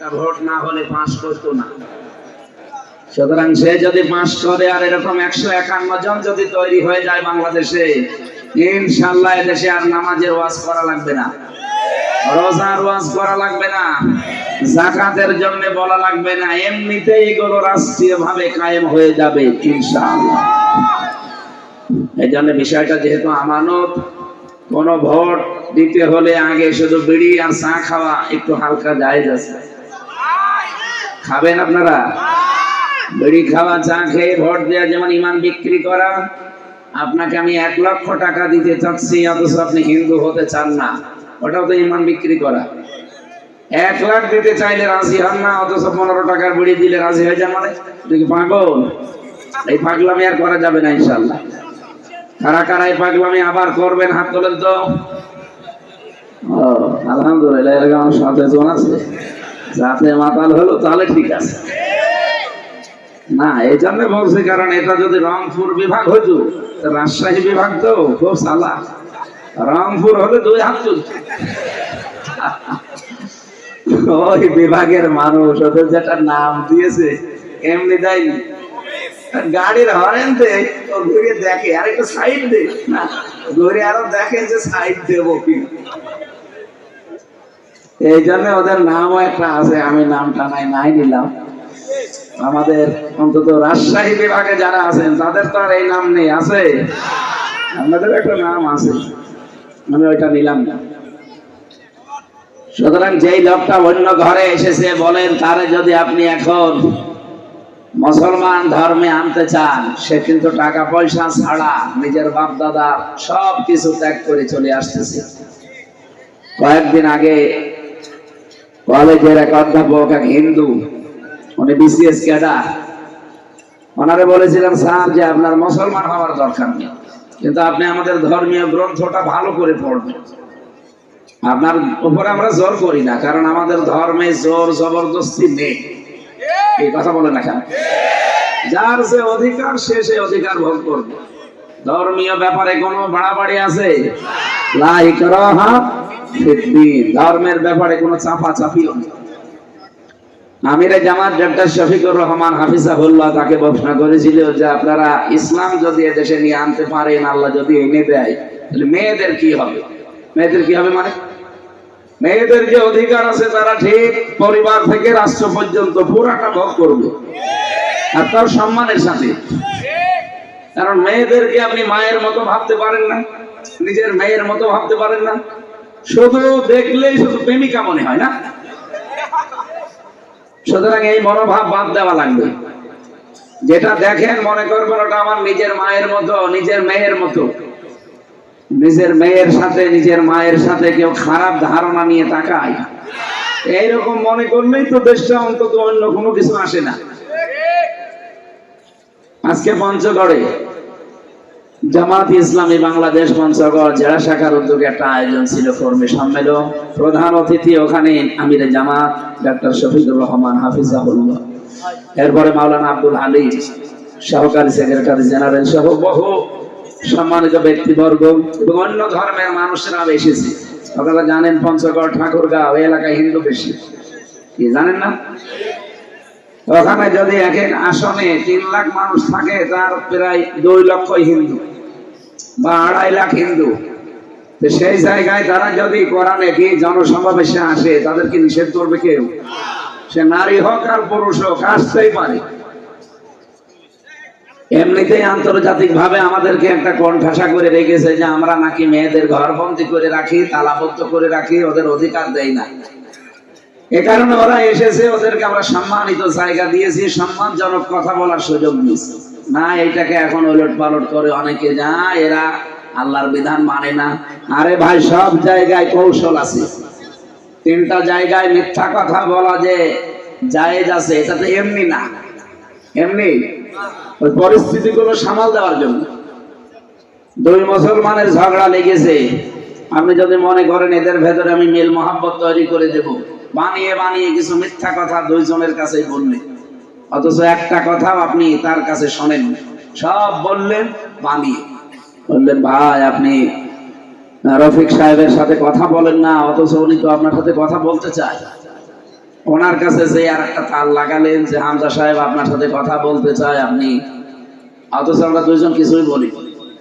তা ভোট না হলে পাস করতো না। সুতরাং সে যদি পাস করে, আর এরকম একশো একান্ন জন যদি তৈরি হয়ে যায় বাংলাদেশে ইনশাল্লাহ এদেশে আর নামাজের ওয়াজ করা লাগবে না। রোজার ওয়াজ করা লাগবে না। জাকাতের জন্য বলা লাগবে না। এমনিতেই এগুলো রাষ্ট্রীয় ভাবে কায়েম হয়ে যাবে, ইনশাআল্লাহ। এই জন্য বিষয়টা যেহেতু আমানত, কোন ভোট দিতে হলে আগে শুধু বিড়ি আর চা খাওয়া একটু হালকা জায়েজ আছে। খাবেন আপনারা? বিড়ি খাওয়া, চা খেয়ে ভোট দেওয়া যেমন ইমান বিক্রি করা, আপনাকে আমি এক লক্ষ টাকা দিতে চাচ্ছি, অথচ আপনি হিন্দু হতে চান না। ওটাও তো ইমান বিক্রি করা। এক লাখ দিতে চাইলে রাজি হন না, অথচ পনেরো টাকার বিড়ি দিলে রাজি হয়ে যান মানে। তুই পাগল? এই পাগলামি আর করা যাবে না ইনশাল্লাহ কারা কারা এই পাগলামি আবার করবেন হাত তোলেন তো। আলহামদুলিল্লাহ, এরকম সাথে আছে। যাতে মাতাল হলো, তাহলে ঠিক আছে। না, এই জন্য বলছি, কারণ এটা যদি রংপুর বিভাগ হইতো রাজশাহী বিভাগ তো খুব সালা। রংপুর হলে দুই হাত তুলতো ওই বিভাগের মানুষ, ওদের যেটা নাম দিয়েছে, এমনি দেয়নি গাড়ির হরেন দে ঘুরে দেখে আর একটু সাইড দে। না, ঘুরে আরও দেখে যে সাইড দেবো কি। এই জন্য ওদের নামও একটা আছে, আমি নামটা নাই নাই নিলাম আমাদের অন্তত রাজশাহী বিভাগে যারা আছেন, তাদের তো আর এই নাম নেই, আছে? আমাদের একটা নাম আছে, আমি ওইটা নিলাম না। সুতরাং যেই লোকটা অন্য ঘরে এসেছে, বলেন, তারে যদি আপনি এখন মুসলমান ধর্মে আনতে চান, সে কিন্তু টাকা পয়সা ছাড়া নিজের বাপ দাদা সব কিছু ত্যাগ করে চলে আসতেছে। কয়েকদিন আগে কলেজের এক অধ্যাপক এক হিন্দু, উনি বিসিএস ক্যাডার। ওনারে বলেছিলাম, স্যার, যে আপনার মুসলমান হওয়ার দরকার নেই, কিন্তু আপনি আমাদের ধর্মীয় গ্রন্থটা ভালো করে পড়বেন। আপনার উপরে আমরা জোর করি না, কারণ আমাদের ধর্মে জোর জবরদস্তি নেই। এই কথা বলে না কেন? যার যে অধিকার, সে সে অধিকার ভোগ করবে। ধর্মীয় ব্যাপারে কোনো বাড়াবাড়ি আছে? লা ইকরাহা ফিদ্দীন। ধর্মের ব্যাপারে কোনো চাপা চাপিও নেই জামাত ডক্টর শফিকুর রহমান হাফিজাহুল্লাহ তাকে প্রশ্ন করেছিল যে আপনারা ইসলাম যদি এদেশে নিয়ে আনতে পারেন, আল্লাহ যদি এনে দেয়, তাহলে মেয়েদের কি হবে? মেয়েদের কি হবে মানে? মেয়েদের যে অধিকার আছে তারা ঠিক পরিবার থেকে রাষ্ট্র পর্যন্ত পুরাটা ভোগ করবে। আর তার সম্মানের সাথে। কারণ মেয়েদেরকে আপনি মায়ের মতো ভাবতে পারেন না, নিজের মেয়ের মতো ভাবতে পারেন না। শুধু দেখলেই শুধু প্রেমিকা মনে হয় না? সুতরাং এই মনোভাব বাদ দেওয়া লাগবে। যেটা দেখেন, মনে করবেন, ওটা আমার নিজের মায়ের মতো, নিজের মেয়ের মতো। নিজের মেয়ের সাথে, নিজের মায়ের সাথে কেউ খারাপ ধারণা নিয়ে তাকায়। এইরকম মনে করলেই তো দেশটা অন্তত অন্য কোনো কিছু আসে না। আজকে পঞ্চগড়ে জামাত ইসলামী বাংলাদেশ পঞ্চগড় জেলা শাখার উদ্যোগে একটা আয়োজন ছিল কর্মী সম্মেলন। প্রধান অতিথি ওখানে আমির জামাত, ডাক্তার শফিকুর রহমান, হাফিজাহুল্লাহ। এরপরে মাওলানা আব্দুল আলী সহকারী সেক্রেটারি জেনারেল সহ বহু সম্মানিত ব্যক্তিবর্গ এবং অন্য ধর্মের মানুষরা এসেছে। আপনারা জানেন পঞ্চগড়, ঠাকুরগাঁও এলাকায় হিন্দু বেশি। কি জানেন না? ওখানে যদি এক এক আসনে তিন লাখ মানুষ থাকে, তার প্রায় দুই লক্ষ হিন্দু বা আড়াই লাখ হিন্দু। সেই জায়গায় তারা যদি কোরআনে কি জনসমাবেশে আসে তাদেরকে নিষেধ করবে কেউ? সে নারী হোক আর পুরুষ হোক, আসতেই পারে। এমনিতেই আন্তর্জাতিক ভাবে আমাদেরকে একটা কণ্ঠাসা করে রেখেছে যে আমরা নাকি মেয়েদের ঘরবন্দি করে রাখি, তালাবদ্ধ করে রাখি, ওদের অধিকার দেই না। এ কারণে ওরা এসেছে, ওদেরকে আমরা সম্মানিত জায়গা দিয়েছি, সম্মানজনক কথা বলার সুযোগ দিয়েছি। না এইটাকে এখন ওলট পালট করে অনেকে যা এরা আল্লাহর বিধান মানে না। আরে ভাই, সব জায়গায় কৌশল আছে। তিনটা জায়গায় মিথ্যা কথা বলা যে জায়েজ আছে, এটা তো এমনি না। এমনি ওই পরিস্থিতিগুলো সামাল দেওয়ার জন্য। দুই মুসলমানের ঝগড়া লেগেছে। আপনি যদি মনে করেন এদের ভেতরে আমি মিল মহাব্বত তৈরি করে দেব। বানিয়ে বানিয়ে কিছু মিথ্যা কথা দুইজনের কাছেই বললেন অথচ একটা কথাও আপনি তার কাছে শোনেন সব বললেন বানিয়ে। বললেন, ভাই, আপনি রফিক সাহেবের সাথে কথা বলেন না, অথচ উনি তো আপনার সাথে কথা বলতে চায়। ওনার কাছে যে আর একটা তার লাগালেন যে, হামজা সাহেব আপনার সাথে কথা বলতে চায় আপনি। অথচ আমরা দুইজন কিছুই বলি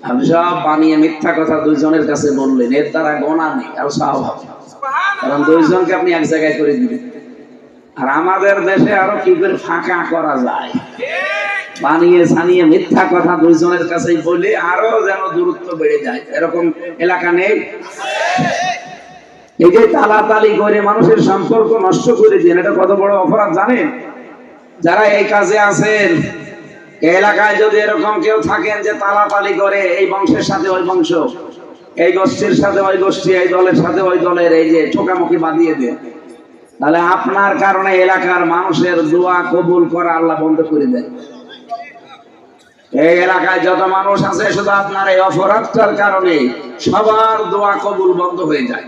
আপনি সব বানিয়ে মিথ্যা কথা দুইজনের কাছে বললেন। এর দ্বারা গোনা নেই আর স্বভাব। কারণ দুইজনকে আপনি এক জায়গায় করে দিবেন। আর আমাদের দেশে আরও কি করে ফাঁকা করা যায়? বানিয়ে ছানিয়ে মিথ্যা কথা দুইজনের কাছেই বলে আরও যেন দূরত্ব বেড়ে যায়। এরকম এলাকা নেই? এই যে তালাতালি করে মানুষের সম্পর্ক নষ্ট করে দিন এটা কত বড় অপরাধ জানেন? যারা এই কাজে আছেন এলাকায় যদি এরকম কেউ থাকেন যে তালাতালি করে, এই বংশের সাথে ওই বংশ। এই গোষ্ঠীর সাথে ওই গোষ্ঠী, এই দলের সাথে ওই দলের এই যে ঠোকামুখি বাঁধিয়ে দেন তাহলে আপনার কারণে এলাকার মানুষের দোয়া কবুল করা আল্লাহ বন্ধ করে দেয়। এই এলাকায় যত মানুষ আছে, শুধু আপনার এই অপরাধটার কারণে সবার দোয়া কবুল বন্ধ হয়ে যায়।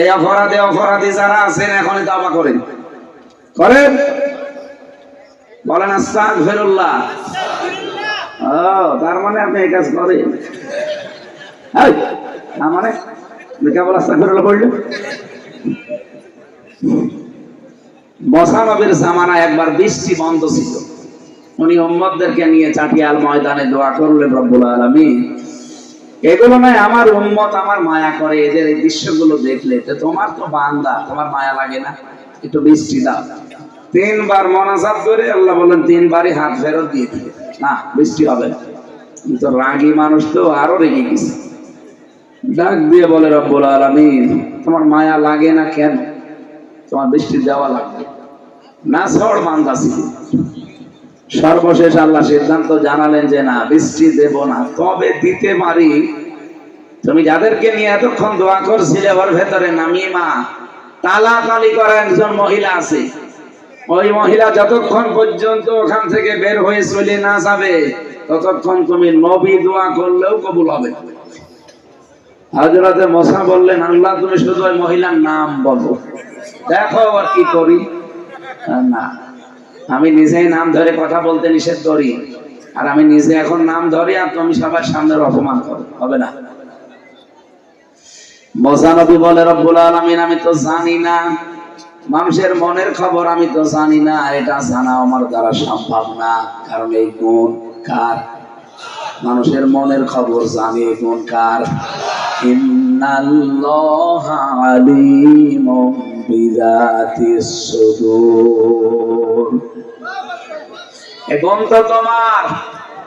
এই অপরাধে অপরাধী যারা আছেন, এখনই দাবা করেন। করেন? বলেন আস্তাক ফেরুল্লাহ ও, তার মানে আপনি এই কাজ করেন। না মানে? জামানা একবার বৃষ্টি বন্ধ ছিল। উনি উম্মতদেরকে নিয়ে চাটিয়াল ময়দানে দোয়া করলেন, রব্বুল এগুলো নয়, আমার উম্মত আমার মায়া করে, এদের এই দৃশ্যগুলো দেখলে তো তোমার তো বান্দা, তোমার মায়া লাগে না। একটু বৃষ্টি দাও। তিনবার মনাজাত করে আল্লাহ বলেন তিনবারই হাত ফেরত দিয়ে না, বৃষ্টি হবে না। কিন্তু রাগী মানুষ তো আরও রেগে গেছে। ডাক দিয়ে বলে, রব্বুল আলামিন, তোমার মায়া লাগে না কেন? তোমার বৃষ্টি দেওয়া লাগবে। না সর বান্দা ছিল। সর্বশেষ আল্লাহ সিদ্ধান্ত জানালেন যে, না, বৃষ্টি দেব না, তবে দিতে পারি। তুমি যাদেরকে নিয়ে এতক্ষণ দোয়া করছিলে, ওর ভেতরে নামিমা তালা তালি করা একজন মহিলা আছে। ওই মহিলা যতক্ষণ পর্যন্ত ওখান থেকে বের হয়ে চলে না যাবে, ততক্ষণ তুমি নবী দোয়া করলেও কবুল হবে। হাজরাতে মশা বললেন, আল্লাহ, তুমি শুধু ওই মহিলার নাম বলো। দেখো আর কি করি? না। আমি নিজেই নাম ধরে কথা বলতে নিষেধ করি। আর আমি নিজে এখন নাম ধরি আর তুমি সবার সামনে অপমান করো। হবে না। মোসানবী বলে, রব্বুল আলামিন, আমি তো জানি না। মানুষের মনের খবর আমি তো জানি না। এটা জানা আমার দ্বারা সম্ভব না। কারণ এই গুণ কার? মানুষের মনের খবর জানি, এই গুণ কার? আলিমুম বিযাতিস সুদূর। তো তোমার।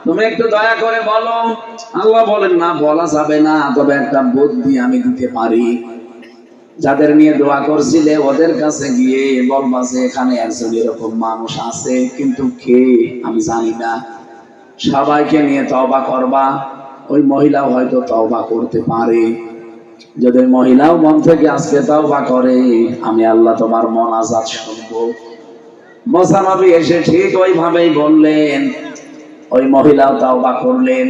তুমি একটু দয়া করে বলো। আল্লাহ বলেন, না, বলা যাবে না। তবে একটা বুদ্ধি আমি দিতে পারি। যাদের নিয়ে দোয়া করছিলে, ওদের কাছে গিয়ে বলবা যে এখানে একজন এরকম মানুষ আছে। কিন্তু কে? আমি জানি না। সবাইকে নিয়ে তওবা করবা। ওই মহিলাও হয়তো তওবা করতে পারে। যদি মহিলাও মন থেকে আজকে তওবা করে, আমি আল্লাহ তোমার মন আজাদ শুনব। মোসানবী এসে ঠিক ওইভাবেই বললেন, ওই মহিলাও তাওবা করলেন।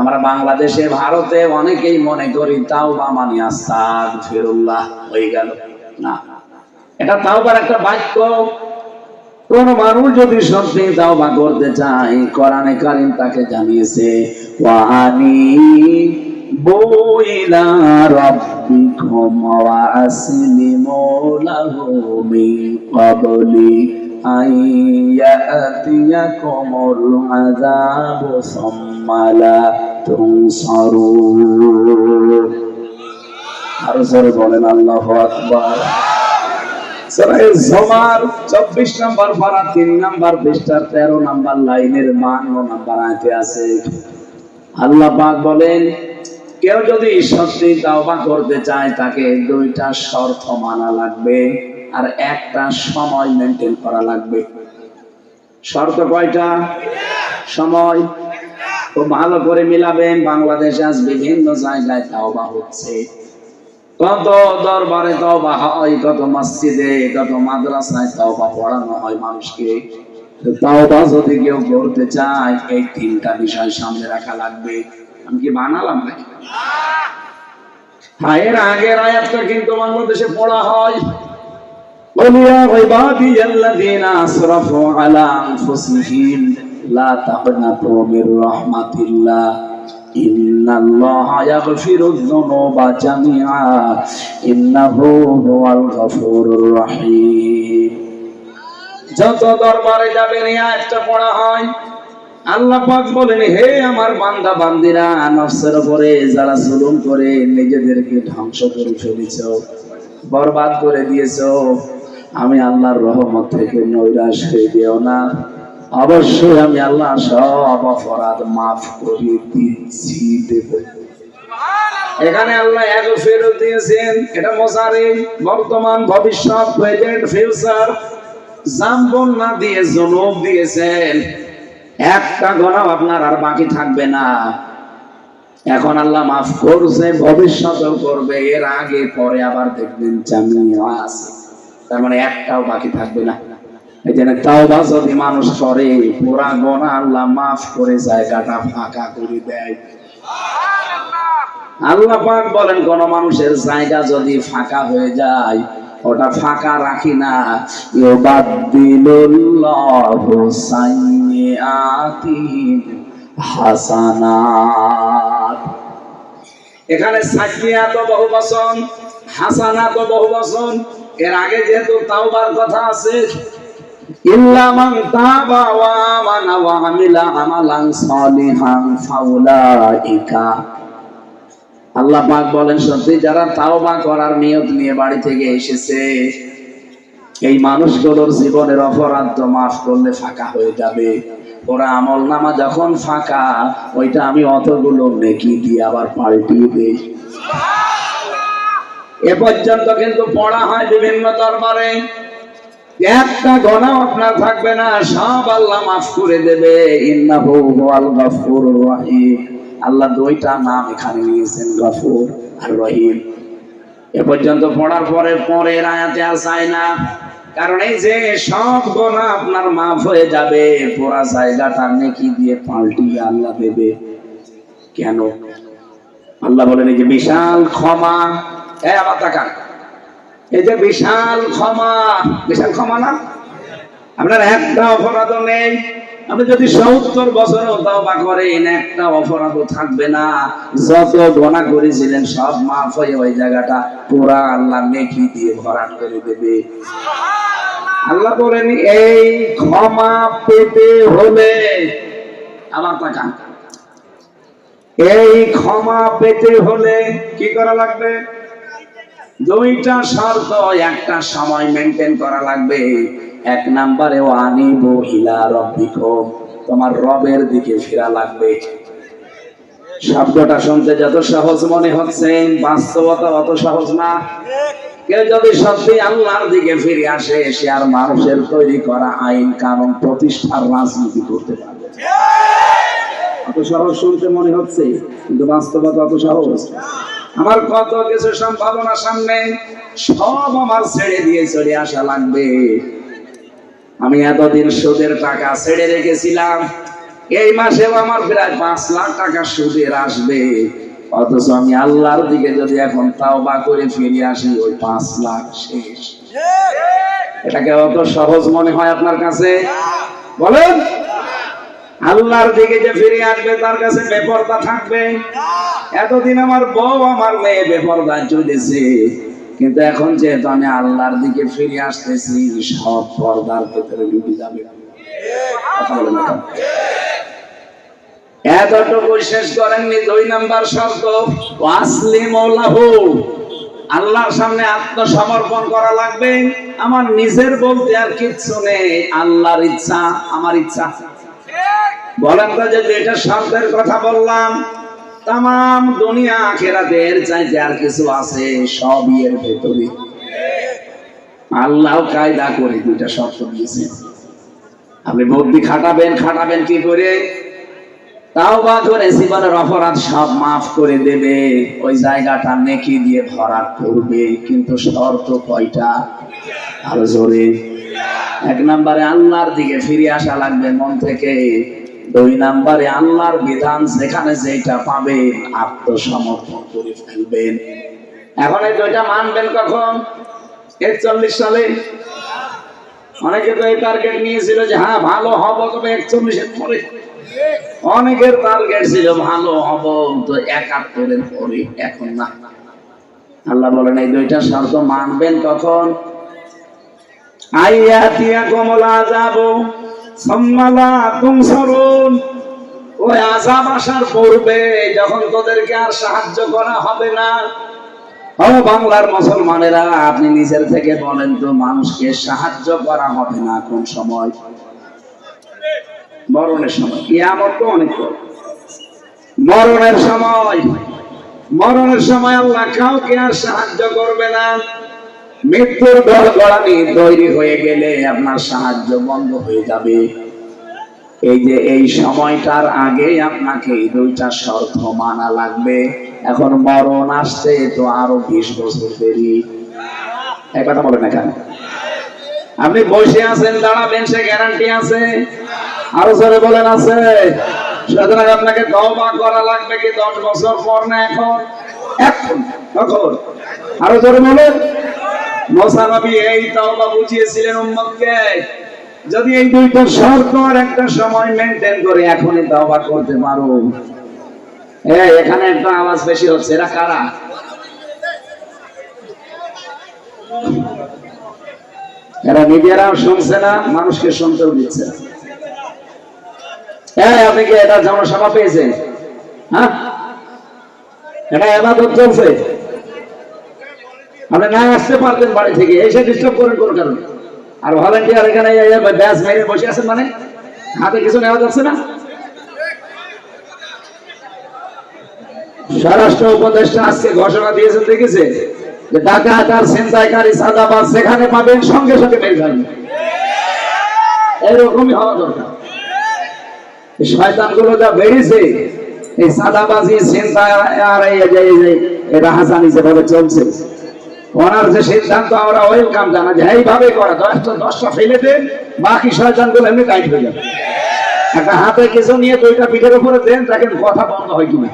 আমরা বাংলাদেশে, ভারতে অনেকেই মনে করি তাওবা মানে আস্তাগ ফিরুল্লাহ হয়ে গেল। না, এটা তাওবার একটা বাক্য। কোন মানুষ যদি সত্যি তাওবা করতে চায়, কোরআনে কারিম তাকে জানিয়েছে ওয়ানি বইলা আর জোরে বলেন, আল্লাহু আকবার। সূরা জুমার 24 নম্বর পারা 3 নম্বর পৃষ্ঠার 13 নম্বর লাইনের 52 নম্বর আয়াতে আছে। আল্লাহ পাক বলেন, কেউ যদি সত্যি তাওবা করতে চায়, তাকে দুইটা শর্ত মানা লাগবে আর একটা সময় মেনটেন করা লাগবে। শর্ত কয়টা? সময়। খুব ভালো করে মিলাবেন, বাংলাদেশে আজ বিভিন্ন জায়গায় তাওবা হচ্ছে। কত দরবারে তওবা হয়, কত মসজিদে, কত মাদ্রাসায় তওবা পড়ানো হয় মানুষকে। তওবা যদি কেউ করতে চায়, এই তিনটা বিষয় সামনে রাখা লাগবে। আমি কি বানালাম নাকি? হায়ের আগের আয়াতটা কিন্তু বাংলাদেশে পড়া হয়। বলিয়া رحمة الله ইন্নাল্লাহা ইয়াগফিরুয যুনুবা জামিআ ইন্নাহু হুয়াল গফুরুর রহিম যত দরবারে যাবেন এই আয়াতটা পড়া হয় আল্লাহ পাক বলেন হে আমার বান্দা বান্দিরা নফসের উপরে যারা জুলুম করে নিজেদেরকে ধ্বংস করে ফেলেছ বরবাদ করে দিয়েছ আমি আল্লাহর রহমত থেকে নৈরাশ হয়ে দিও না অবশ্যই আমি আল্লাহ সব অপরাধ মাফ করে দিচ্ছি দেব। এখানে আল্লাহ এক ফেরত দিয়েছেন, এটা মশারে বর্তমান ভবিষ্যৎ প্রেজেন্ট ফিউচার জাম্বন না দিয়ে জনব দিয়েছেন। একটা গণাও আপনার আর বাকি থাকবে না। এখন আল্লাহ মাফ করছে, ভবিষ্যতেও করবে, এর আগে, পরে আবার দেখবেন জামিয়া আছে। তার মানে একটাও বাকি থাকবে না। এই তাওবা যদি মানুষ করে, পুরা গোনা আল্লাহ মাফ করে জায়গাটা ফাঁকা করে দেয়। আল্লাহ পাক বলেন, কোন মানুষের জায়গা যদি ফাঁকা হয়ে যায়, ওটা ফাঁকা রাখি না। হাসানাত। এখানে সাকিয়াত বহু বচন হাসানাত বহু বচন এর আগে যেহেতু তাওবার কথা আছে বলেন, সত্যি যারা করার নিয়ত নিয়ে বাড়ি থেকে এসেছে, এই মানুষগুলোর জীবনের অপরাধ তো মাফ করলে ফাঁকা হয়ে যাবে। ওরা আমল নামা যখন ফাঁকা, ওইটা আমি অতগুলো নেকি দিয়ে আবার পাল্টিয়ে দিই। এ পর্যন্ত কিন্তু পড়া হয় বিভিন্ন দরবারে। একটা গণাও আপনার থাকবে না, সব আল্লাহ মাফ করে দেবে। আল্লাহ দুইটা নাম এখানে নিয়েছেন, গফুর আর রহিম। এ পর্যন্ত পড়ার পরে পরের আয়াতে আর চায় না। কারণ এই যে সব গোনা আপনার মাফ হয়ে যাবে, পুরা জায়গাটা নেকি দিয়ে পাল্টিয়ে আল্লাহ দেবে। কেন? আল্লাহ বলেন, এই যে বিশাল ক্ষমা। এ, আবার তাকান। এই যে বিশাল ক্ষমা বিশাল ক্ষমা না? আপনার একটা অপরাধও নেই। আপনি যদি সত্তর বছরও তওবা করেন, একটা অপরাধও থাকবে না। যত গোনা করেছিলেন, সব মাফ হয়ে ওই জায়গাটা পুরা আল্লাহ নেকি দিয়ে ভরাট করে দেবে। আল্লাহ বলেন, এই ক্ষমা পেতে হলে আমার টাকা এই ক্ষমা পেতে হলে কি করা লাগবে? দুইটা শর্ত, একটা সময় মেনটেন করা লাগবে। এক নাম্বারে আনিব ইলা রব্বিকুম, তোমার রবের দিকে ফেরা লাগবে। শব্দটা শুনতে যত সহজ মনে হচ্ছে, বাস্তবতা অত সহজ না। কেউ যদি সত্যি আল্লাহর দিকে ফিরে আসে, সে আর মানুষের তৈরি করা আইন, কানুন, প্রতিষ্ঠার রাজনীতি করতে পারবে অত সহজ শুনতে মনে হচ্ছে, কিন্তু বাস্তবতা অত সহজ। আমার কত কিছু সম্ভাবনা সামনে সব আমার ছেড়ে দিয়ে চলে আসা লাগবে। আমি এতদিন সুদের টাকা ছেড়ে রেখেছিলাম এই মাসেও আমার প্রায় পাঁচ লাখ টাকা সুদের আসবে। অথচ আমি আল্লাহর দিকে যদি এখন তাও বা করে ফিরে আসি ওই পাঁচ লাখ শেষ। এটাকে অত সহজ মনে হয় আপনার কাছে? বলেন। আল্লাহর দিকে যে ফিরে আসবে, তার কাছে বেপরদা থাকবে। এতদিন আমার বউ আমার মেয়ে বেপরদা চলেছে কিন্তু এখন যেহেতু আমি আল্লাহর দিকে ফিরে আসতেছি, সব পর্দার ভেতরে ঢুকে যাবে? এতটুকু শেষ করেননি দুই নাম্বার শর্ত মৌলাহু আল্লাহর সামনে আত্মসমর্পণ করা লাগবে। আমার নিজের বলতে আর কিচ্ছু নেই। আল্লাহর ইচ্ছা, আমার ইচ্ছা। বলেন তো যে এটা শব্দের কথা বললাম তাম দুনিয়া কিছু আছে ভেতরে। আল্লাহ কায়দা করে দুইটা দিয়েছে। আপনি বুদ্ধি খাটাবেন খাটাবেন কি করে? তাও বা করে জীবনের অপরাধ সব মাফ করে দেবে, ওই জায়গাটা নেকি দিয়ে ভরাট করবে, কিন্তু শর্ত কয়টা? আরও জোরে। এক নম্বরে আল্লাহর দিকে ফিরে আসা লাগবে মন থেকে। দুই নম্বরে আল্লাহর বিধান, যেখানে যেটা পাবেন আত্মসমর্পণ করে ফেলবেন। এখন এই দুইটা মানবেন কখন? একচল্লিশ সালে। অনেকে তো এই টার্গেট নিয়েছিল যে হ্যাঁ ভালো হব। তবে একচল্লিশের পরে। অনেকের টার্গেট ছিল, ভালো হব। তো একাত্তরের পরে, এখন না। আল্লাহ বলেন, এই দুইটা শর্ত মানবেন কখন? আইয়া তিয়া কমলা যাব আপনি নিজের থেকে বলেন তো, মানুষকে সাহায্য করা হবে না কোন সময়? মরণের সময়, কিয়ামত তো অনেক মরণের সময় মরণের সময় আল্লাহ কাউকে আর সাহায্য করবে না। মৃত্যুর গড়গড়ানি তৈরি হয়ে গেলে আপনার সাহায্য বন্ধ হয়ে যাবে। এই যে এই সময়টার আগে আপনাকে দুইটা শর্ত মানা লাগবে। এখন মরণ আসছে, তো আরও বিশ বছর দেরি। এক বলেন না কেন? আপনি বসে আছেন, দাঁড়াবেন, সে গ্যারান্টি আছে? আরও জোরে বলেন আছে। সুতরাং আপনাকে তওবা করা লাগবে কি দশ বছর পর না এখন? এখন, কখন? আরও জোরে বলেন। যদি এই দুইটা একটা সময় মেনটেন করে, এখনই করতে পারো। এখানে একটা আওয়াজ বেশি হচ্ছে, এরা কারা? এরা শুনছে না, মানুষকে শুনতেও দিচ্ছে হ্যাঁ আপনি কি এটা জনসভা পেয়েছেন? হ্যাঁ? এটা এবাদত চলছে? আপনি না আসতে পারতেন বাড়ি থেকে, এসে ডিস্টার্ব করেন কোন কারণে। আর ভলেন্টিয়ার এখানে ব্যাস মেরে বসে আছেন মানে? হাতে কিছু নেওয়া যাচ্ছে না? স্বরাষ্ট্র উপদেষ্টা আজকে ঘোষণা দিয়েছেন, দেখেছে? যে ডাকাত আর ছিনতাইকারী সাদাবাদ সেখানে পাবেন, সঙ্গে সঙ্গে মেরে ফেলবেন এরকমই হওয়া দরকার। এই শয়তানগুলো যা বেড়েছে, এই সাদাবাজি চিন্তা আর এই হাসানি যেভাবে চলছে ওনার যে সিদ্ধান্ত আমরা ওয়েলকাম জানা যে এইভাবে করা। দশটা দশটা ফেলে দেন, বাকি শয়তানগুলো এমনি টাইট হয়ে যাবে। একটা হাতে কিছু নিয়ে দুইটা পিঠের উপরে দেন, দেখেন কথা বন্ধ হয় কিনা।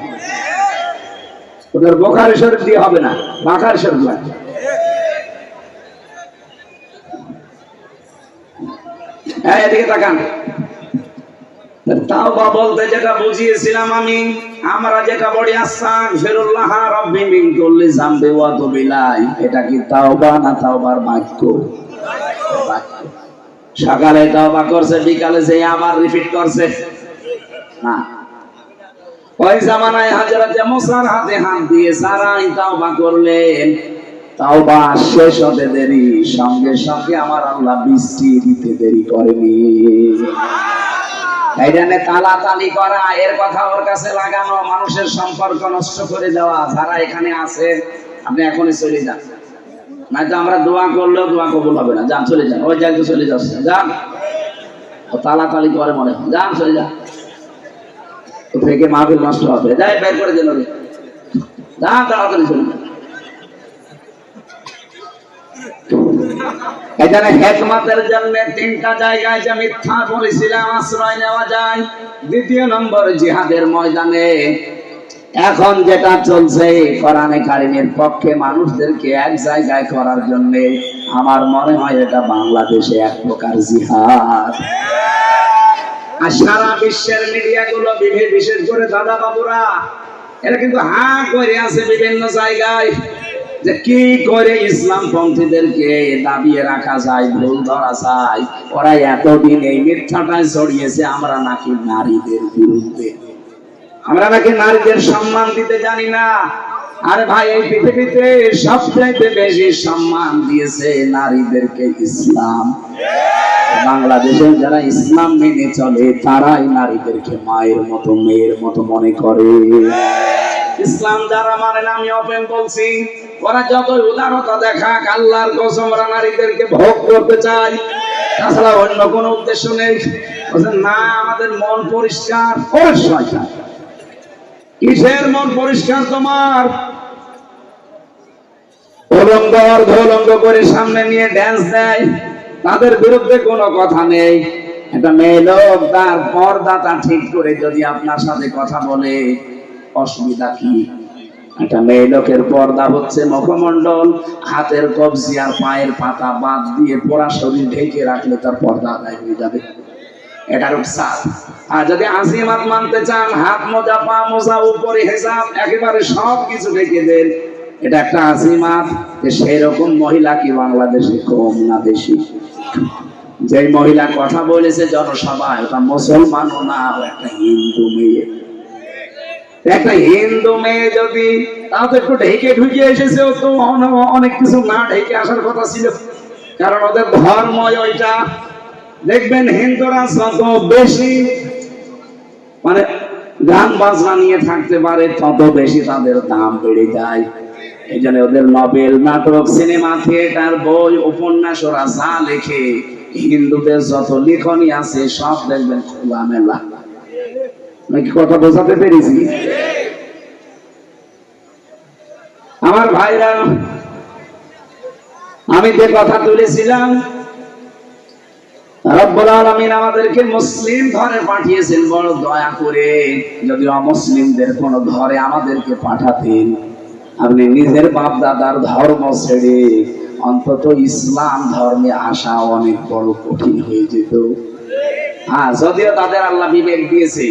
ওদের বোখারি শরীফ দিয়ে হবে না বাঁকার শরীফ লাগবে হ্যাঁ এদিকে তাকান। তাওবা। সকালে তাওবা করছে, বিকালে আবার রিপিট করছে। ওই জামানায় হাতে হাত দিয়ে সারাই তাওবা করলেন। শেষ হতে দেরি, সঙ্গে সঙ্গে আমার আল্লাহ বৃষ্টি দিতে দেরি করেনি। এই জন্য তালাতালি করা, এর কথা ওর কাছে লাগানো, মানুষের সম্পর্ক নষ্ট করে দেওয়া, যারা এখানে আছে, আপনি এখনই চলে যান। নয়তো আমরা দোয়া করলেও দোয়া কবুল হবে না। যান, চলে যান। ওই জায়গায় চলে যাচ্ছে। যান। ও তালাতালি করে মনে হয়। যান, চলে যান। তো থেকে মাহফিল নষ্ট হবে। যাই, বের করে দিল যান, তাড়াতাড়ি চলে এখানে হেকমতের জন্য তিনটা জায়গায় যে মিথ্যা বলেছিলাম, আশ্রয় নেওয়া যায়। দ্বিতীয় নম্বর জিহাদের ময়দানে। এখন যেটা চলছে, কোরআনে কারিমের পক্ষে মানুষদেরকে এক জায়গায় করার জন্য আমার মনে হয় এটা বাংলাদেশে এক প্রকার জিহাদ। আর সারা বিশ্বের মিডিয়াগুলো বিশেষ করে দাদা বাবুরা এরা কিন্তু হা করে আছে বিভিন্ন জায়গায়। যে কি করে ইসলাম পন্থীদেরকে দাবিয়ে রাখা যায়, ভুল ধরা যায়? ওরা এতদিন এই মিথ্যাটায় ছড়িয়েছে আমরা নাকি নারীদের বিরুদ্ধে। আমরা নাকি নারীদের সম্মান দিতে জানি না। আরে ভাই, এই পৃথিবীতে সবচাইতে বেশি সম্মান দিয়েছে নারীদেরকে ইসলাম। বাংলাদেশে যারা ইসলাম মেনে চলে, তারাই নারীদেরকে মায়ের মতো, মেয়ের মতো মনে করে। ইসলাম যারা মানে না, আমি অপেন বলছি। ওরা যতই উদারতা দেখাক, আল্লাহর কসম ওরা নারীদেরকে ভোগ করতে চায়। তাছাড়া অন্য কোনো উদ্দেশ্য নেই। না, আমাদের মন পরিষ্কার। শয়তান। কিসের মন পরিষ্কার তোমার? অর্ধ করে সামনে নিয়ে ড্যান্স দেয়। তাদের বিরুদ্ধে কোনো কথা নেই। একটা মেয়ে লোক, তার পর্দাটা ঠিক করে যদি আপনার সাথে কথা বলে, অসুবিধা কি? একটা মেয়ে লোকের পর্দা হচ্ছে মুখমণ্ডল, হাতের কবজি আর পায়ের পাতা বাদ দিয়ে পোড়া শরীর ঢেকে রাখলে তার পর্দা আদায় হয়ে যাবে। এটা রুকসাত আর যদি আসিমাত মানতে চান, হাত মোজা, পা মোজা, উপরে হিসাব একেবারে সব কিছু ঢেকে দেন, এটা একটা আসিমাত সেই রকম মহিলা কি বাংলাদেশে কম না বেশি? যে মহিলা কথা বলেছে, জনসভায়, ওটা মুসলমানও না একটা হিন্দু মেয়ে। একটা হিন্দু মেয়ে যদি তাও তো একটু ঢেকে ঢুকে এসেছে তো অনেক কিছু না ঢেকে আসার কথা ছিল। কারণ ওদের ধর্মই ওইটা। দেখবেন হিন্দুরা যত বেশি মানে গান বাজনা নিয়ে থাকতে পারে, তত বেশি তাদের দাম বেড়ে যায়। এই জন্য ওদের নভেল নাটক, সিনেমা থিয়েটার, বই, উপন্যাস ওরা যা লেখে, হিন্দুদের যত লেখনী আছে, সব দেখবেন খোলা মেলা আমি কি কথা বোঝাতে পেরেছি? আমার ভাইরা, আমি যে কথা তুলেছিলাম, রব্বুল আলামিন আমাদেরকে মুসলিম ঘরে পাঠিয়েছেন, বড় দয়া করে। যদি অমুসলিমদের কোন ঘরে আমাদেরকে পাঠাতেন, আপনি নিজের বাপ দাদার ধর্ম ছেড়ে অন্তত ইসলাম ধর্মে আসা অনেক বড় কঠিন হয়ে যেত। হ্যাঁ যদিও তাদের আল্লাহ বিবেক দিয়েছে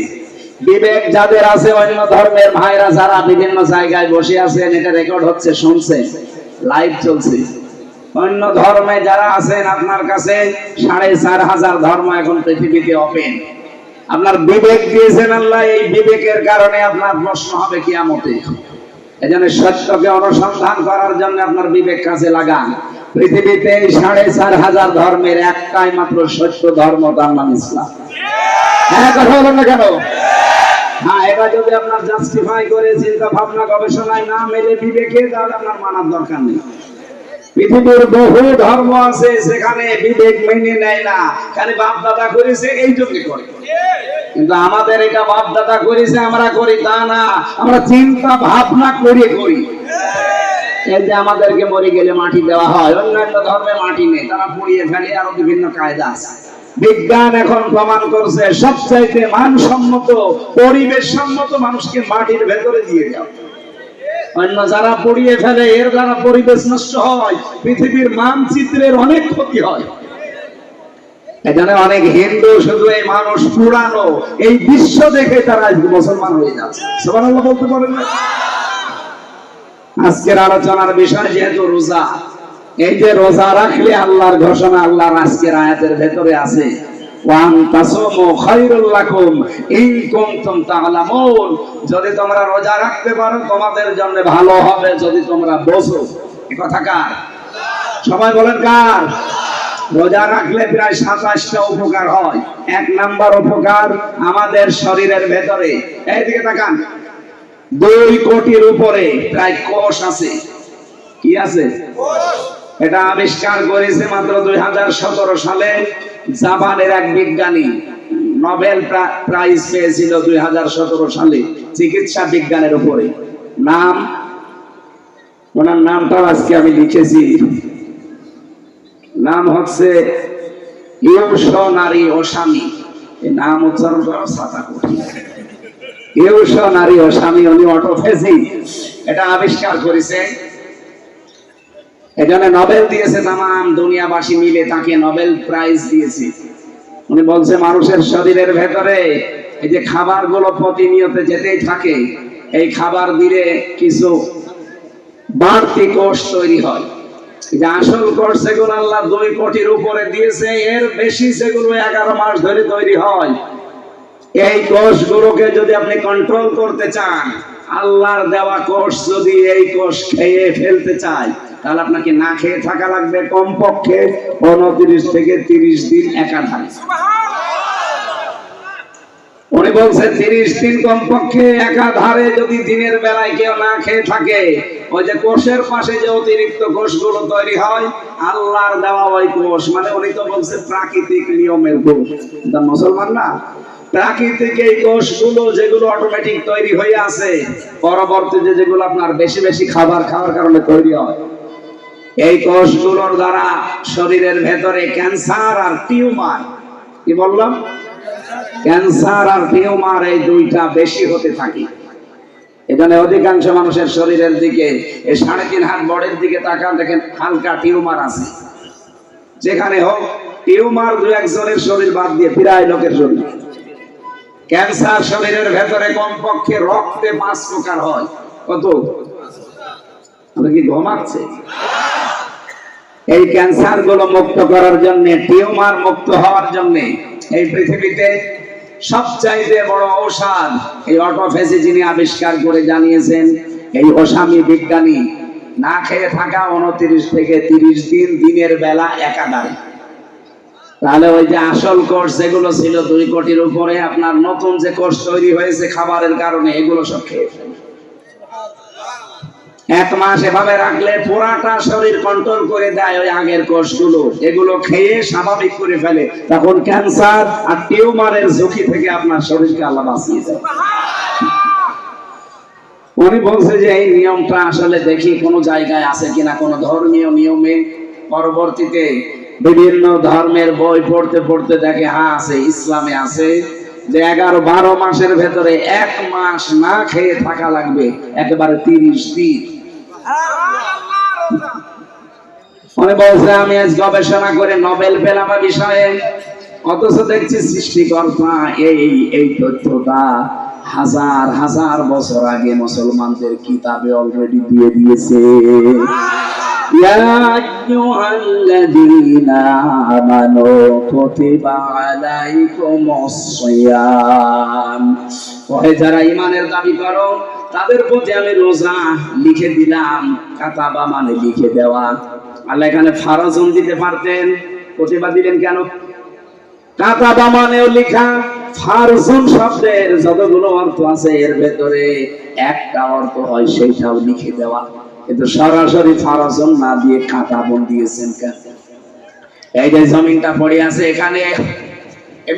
বিবেক যাদের আছে, অন্য ধর্মের ভাইরা যারা বিভিন্ন জায়গায় বসে আছেন, এটা রেকর্ড হচ্ছে শুনছেন লাইভ চলছে। অন্য ধর্মে যারা আছেন, আপনার কাছে সাড়ে চার হাজার ধর্ম এখন পৃথিবীতে ওপেন আপনার বিবেক দিয়েছেন আল্লাহ, এই বিবেকের কারণে আপনার প্রশ্ন হবে কিয়ামতে। এজন্য সত্যকে অনুসন্ধান করার জন্য আপনার বিবেক কাছে লাগান। পৃথিবীতে সাড়ে চার হাজার ধর্মের একটাই মাত্র সত্য ধর্ম, তার নাম ইসলাম। হ্যাঁ কথা বলেন না কেন? হ্যাঁ। এটা যদি আপনার জাস্টিফাই করে চিন্তা ভাবনা গবেষণায় না মেলে বিবেকে তাহলে আপনার মানার দরকার নেই। পৃথিবীর বহু ধর্ম আছে সেখানে বিবেক মেনে নেয় না। খালি বাপ দাদা করেছে এই জন্য করে। কিন্তু আমাদের এটা বাপ দাদা করেছে আমরা করি তা না। আমরা চিন্তা ভাবনা করে করি। এই যে আমাদেরকে মরে গেলে মাটি দেওয়া হয় অন্যান্য ধর্মে মাটি নেই তারা পুড়িয়ে ফেলে আরও বিভিন্ন কায়দা আছে। বিজ্ঞান এখন প্রমাণ করছে, সবচাইতে মানসম্মত পরিবেশ সম্মত মানুষকে মাটির ভেতরে দিয়ে দেওয়া অন্য যারা পড়িয়ে ফেলে, এর দ্বারা পরিবেশ নষ্ট হয়, পৃথিবীর মানচিত্রের অনেক ক্ষতি হয়। এখানে অনেক হিন্দু শুধু এই মানুষ পুরানো, এই বিশ্ব দেখে তারা মুসলমান হয়ে যাচ্ছে। সুবহানাল্লাহ বলতে পারেন না? আজকের আলোচনার বিষয় যেহেতু রোজা এই যে রোজা রাখলে আল্লাহর ঘোষণা, আল্লাহর আজকের আয়াতের ভেতরে আছে যদি তোমরা রোজা রাখতে পারো, তোমাদের জন্য ভালো হবে যদি তোমরা এই কথা কার? সবাই বলেন কার? রোজা রাখলে প্রায় সাতাশটা উপকার হয়। এক নাম্বার উপকার আমাদের শরীরের ভেতরে। এইদিকে তাকান। দুই কোটির উপরে প্রায় কোষ আছে। কি আছে? এটা আবিষ্কার করেছে মাত্র দুই হাজার সতেরো সালে জাপানের এক বিজ্ঞানী। নোবেল প্রাইজ পেয়েছিল দুই হাজার সতেরো সালে চিকিৎসা বিজ্ঞানের উপরে। নাম? ওনার নামটাও আজকে আমি লিখেছি। নাম হচ্ছে ইউস নারী ও স্বামী। এই নাম উচ্চারণ করা ইউস নারী ও স্বামী, উনি অটোফেজি এটা আবিষ্কার করেছে এজন্য নোবেল দিয়েছে তাম দুনিয়াবাসী মিলে তাকে নোবেল প্রাইজ দিয়েছে। উনি বলছে, মানুষের শরীরের ভেতরে এই যে খাবারগুলো প্রতিনিয়ত যেতেই থাকে, এই খাবার দিলে কিছু বাড়তি কোষ তৈরি হয়। যে আসল কোষ সেগুলো আল্লাহ দুই কোটির উপরে দিয়েছে, এর বেশি সেগুলো এগারো মাস ধরে তৈরি হয়। এই কোষগুলোকে যদি আপনি কন্ট্রোল করতে চান, আল্লাহর দেওয়া কোষ যদি এই কোষ খেয়ে ফেলতে চায় তাহলে আপনাকে না খেয়ে থাকা লাগবে কমপক্ষে উনত্রিশ থেকে তিরিশ দিন একাধারে। উনি বলছে তিরিশ দিন কমপক্ষে যদি দিনের বেলায় কেউ না খেয়ে থাকে, ওই যে কোষের পাশে যে অতিরিক্ত কোষগুলো তৈরি হয়, আল্লাহর দেওয়া ওই কোষ। মানে উনি তো বলছে প্রাকৃতিক নিয়মের কোষ। মুসলমান না? প্রাকৃতিক এই কোষগুলো যেগুলো অটোমেটিক তৈরি হয়ে আছে, পরবর্তীতে যেগুলো আপনার বেশি বেশি খাবার খাওয়ার কারণে তৈরি হয় এই কোষগুলোর দ্বারা শরীরের ভেতরে ক্যান্সার আর টিউমার। কি বললাম? ক্যান্সার আর টিউমার এই দুইটা বেশি হতে থাকে। এখানে অধিকাংশ মানুষের শরীরের দিকে, এই সাড়ে তিন হাত বড়ের দিকে তাকান, দেখেন হালকা টিউমার আছে। যেখানে হোক, টিউমার দু একজনের শরীর বাদ দিয়ে প্রায় লোকের শরীর। ক্যান্সার শরীরের ভেতরে কমপক্ষে রক্তে পাঁচ প্রকার হয়। কত? আমরা কি ঘুমাচ্ছে? এই ক্যান্সারগুলো মুক্ত করার জন্য, টিউমার মুক্ত হওয়ার জন্য এই পৃথিবীতে সবচাইতে বড় ঔষধ এই অটোফেসি যিনি আবিষ্কার করে জানিয়েছেন, এই ওসামি বিজ্ঞানী। না খেয়ে থাকা উনত্রিশ থেকে তিরিশ দিন দিনের বেলা একাধারে। তাহলে ওই যে আসল কোর্স যেগুলো ছিল দুই কোটির উপরে, আপনার নতুন যে কোর্স তৈরি হয়েছে খাবারের কারণে, এগুলো সব খেয়ে ফেলে এক মাস এভাবে রাখলে পুরাটা শরীর কন্ট্রোল করে দেয় ওই আগের কোষগুলো। এগুলো খেয়ে স্বাভাবিক করে ফেলে। তখন ক্যান্সার আর টিউমারের ঝুঁকি থেকে আপনার শরীরকে আল্লাহ বাঁচিয়ে দেয়। উনি বলছে যে, এই নিয়মটা আসলে দেখি কোন জায়গায় আছে কিনা, কোন ধর্মীয় নিয়মে? পরবর্তীতে বিভিন্ন ধর্মের বই পড়তে পড়তে দেখে হ্যাঁ আছে, ইসলামে আছে। যে এগারো বারো মাসের ভেতরে এক মাস না খেয়ে থাকা লাগবে, একেবারে তিরিশ দিন। উনি বলছে, আমি আজ গবেষণা করে নোবেল পেলাম বিষয়ে অথচ দেখছি সৃষ্টিকর্তা এই এই তথ্যটা হাজার হাজার বছর আগে মুসলমানদের কিতাবে অলরেডি দিয়ে দিয়েছে। يا أيها الذين آمنوا كتب عليكم الصيام ওহে যারা ইমানের দাবি করো তাদের প্রতি আমি রোজা লিখে দিলাম কাতাবা মানে লিখে দেওয়া আল্লাহ এখানে ফারজন দিতে পারতেন প্রতিভা দিলেন কেন কাতাবা মানেও লিখা ফারজুন শব্দের যতগুলো অর্থ আছে এর ভেতরে একটা অর্থ হয় সেইটাও লিখে দেওয়া কিন্তু সরাসরি ফারজন না দিয়ে কাতাবন দিয়েছেন কেন? এই যে জমিনটা পড়ে আছে এখানে।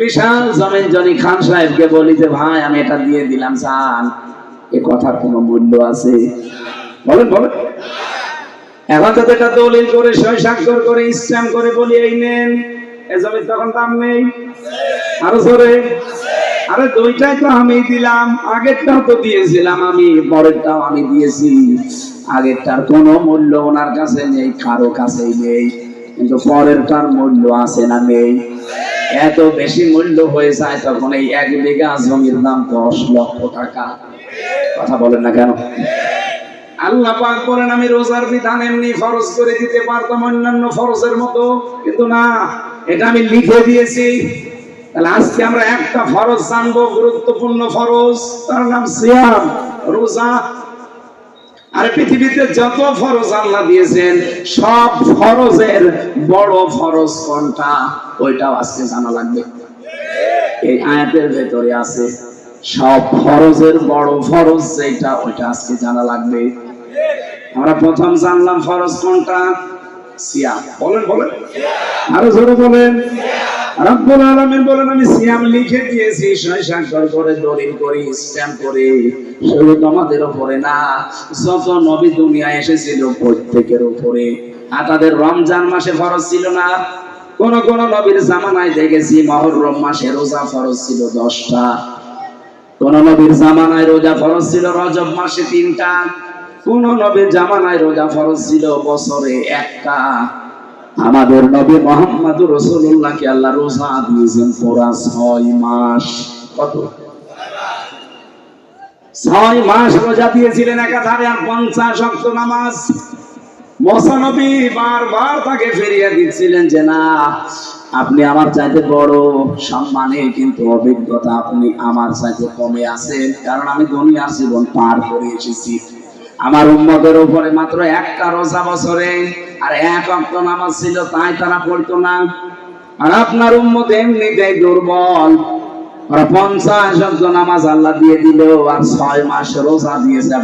বিশাল জমিন, জনি খান সাহেবকে বলি যে ভাই, আমি এটা দিয়ে দিলাম চান এ কথার কোনো মূল্য আছে? বলেন বলেন। এখন তো এটা দলিল করে, সই স্বাক্ষর করে স্ট্যাম্প করে বলি, এই নেন, এ জমির তখন দাম নেই? আরও জোরে। আরে দুইটাই তো আমি দিলাম, আগেরটাও তো দিয়েছিলাম আমি, পরেরটাও আমি দিয়েছি। আগেরটার কোনো মূল্য ওনার কাছে নেই, কারও কাছেই নেই, কিন্তু পরেরটার মূল্য আছে না নেই। এত বেশি মূল্য হয়ে যায় তখন এই এক বিঘা জমির দাম দশ লক্ষ টাকা। কথা বলেন না কেন? আল্লাহ পাক বলেন, আমি রোজার বিধান এমনি ফরজ করে দিতে পারতাম অন্যান্য ফরজের মতো, কিন্তু না, এটা আমি লিখে দিয়েছি। তাহলে আজকে আমরা একটা ফরজ জানব, গুরুত্বপূর্ণ ফরজ। তার নাম সিয়াম, রোজা। আর পৃথিবীতে যত ফরজ আল্লাহ দিয়েছেন, সব ফরজের বড় ফরজ কোনটা? ওইটাও আজকে জানা লাগবে। এই আয়াতের ভেতরে আছে, সব ফরজের বড় ফরজ যেটা ওইটা আজকে জানা লাগবে। আমরা প্রথম জানলাম ফরজ কোনটা? সিয়াম। বলেন বলেন। আরও জোরে বলেন। রব্বুল আলামিন বলেন, আমি সিয়াম লিখে দিয়েছি করে, দলিল করে শুধু তোমাদের উপরে না, যত নবী এসেছিল প্রত্যেকের উপরে। আর তাদের রমজান মাসে ফরজ ছিল না। কোন কোন নবীর জামানায় দেখেছি, মহরম মাসে রোজা ফরজ ছিল দশটা। কোন নবীর জামানায় রোজা ফরজ ছিল রজব মাসে তিনটা। কোন নবীর জামানায় রোজা ফরজ ছিল বছরে একটা। আমাদের নবী মোহাম্মদ রসুল্লাহকে আল্লাহ রোজা দিয়েছেন পুরা ছয় মাস। কত? ছয় মাস রোজা দিয়েছিলেন একাধারে আর পঞ্চাশ অক্ট নামাজ। বারবার তাকে ফিরিয়ে দিচ্ছিলেন যে, না, আপনি আমার চাইতে বড় সম্মানে কিন্তু অভিজ্ঞতা আপনি আমার চাইতে কমে আছেন। কারণ আমি দুনিয়ার জীবন পার করে এসেছি। আমার উম্মদের উপরে মাত্র একটা রোজা বছরে আর এক অক্ট নামাজ ছিল, তাই তারা পড়তো না। আর আপনার উম্মত এমনিতেই দুর্বল। ওরা পঞ্চাশ অব্দ নামাজ আল্লাহ দিয়ে দিল আর ছয় মাস রোজা দিয়েছে।